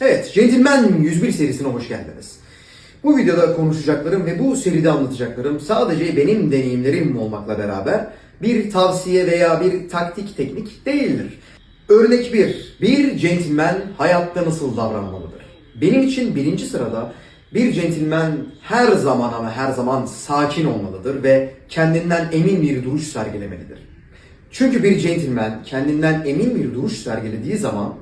Evet, Gentleman 101 serisine hoş geldiniz. Bu videoda konuşacaklarım ve bu seride anlatacaklarım sadece benim deneyimlerim olmakla beraber bir tavsiye veya bir taktik teknik değildir. Örnek 1. Bir gentleman hayatta nasıl davranmalıdır? Benim için birinci sırada bir gentleman her zaman ama her zaman sakin olmalıdır ve kendinden emin bir duruş sergilemelidir. Çünkü bir gentleman kendinden emin bir duruş sergilediği zaman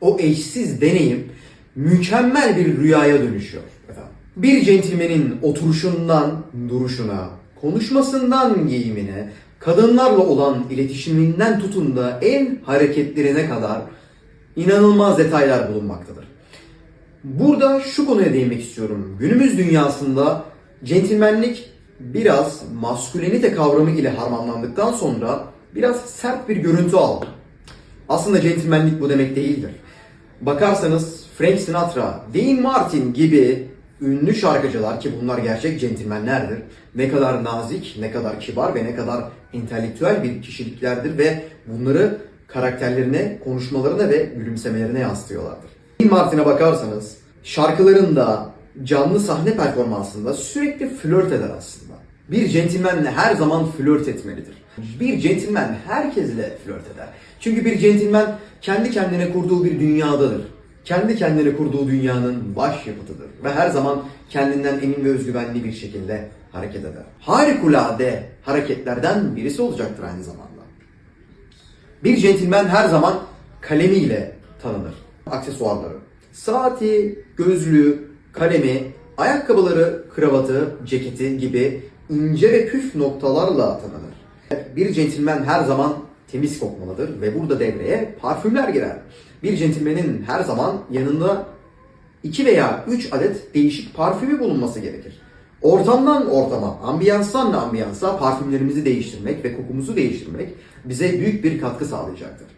o eşsiz deneyim mükemmel bir rüyaya dönüşüyor. Efendim. Bir centilmenin oturuşundan duruşuna, konuşmasından giyimine, kadınlarla olan iletişiminden tutun da en hareketlerine kadar inanılmaz detaylar bulunmaktadır. Burada şu konuya değinmek istiyorum. Günümüz dünyasında centilmenlik biraz maskülenite kavramı ile harmanlandıktan sonra biraz sert bir görüntü aldı. Aslında centilmenlik bu demek değildir. Bakarsanız Frank Sinatra, Dean Martin gibi ünlü şarkıcılar ki bunlar gerçek centilmenlerdir. Ne kadar nazik, ne kadar kibar ve ne kadar entelektüel bir kişiliklerdir ve bunları karakterlerine, konuşmalarına ve gülümsemelerine yansıtıyorlardır. Dean Martin'e bakarsanız şarkılarında, canlı sahne performansında sürekli flört eder aslında. Bir centilmenle her zaman flört etmelidir. Bir centilmen herkesle flört eder. Çünkü bir centilmen kendi kendine kurduğu bir dünyadadır. Kendi kendine kurduğu dünyanın başyapıtıdır. Ve her zaman kendinden emin ve özgüvenli bir şekilde hareket eder. Harikulade hareketlerden birisi olacaktır aynı zamanda. Bir centilmen her zaman kalemiyle tanınır. Aksesuarları. Saati, gözlüğü, kalemi, ayakkabıları, kravatı, ceketi gibi ince ve püf noktalarla tanınır. Bir centilmen her zaman temiz kokmalıdır ve burada devreye parfümler girer. Bir centilmenin her zaman yanında 2 veya 3 adet değişik parfümü bulunması gerekir. Ortamdan ortama, ambiyanstan ambiyansa parfümlerimizi değiştirmek ve kokumuzu değiştirmek bize büyük bir katkı sağlayacaktır.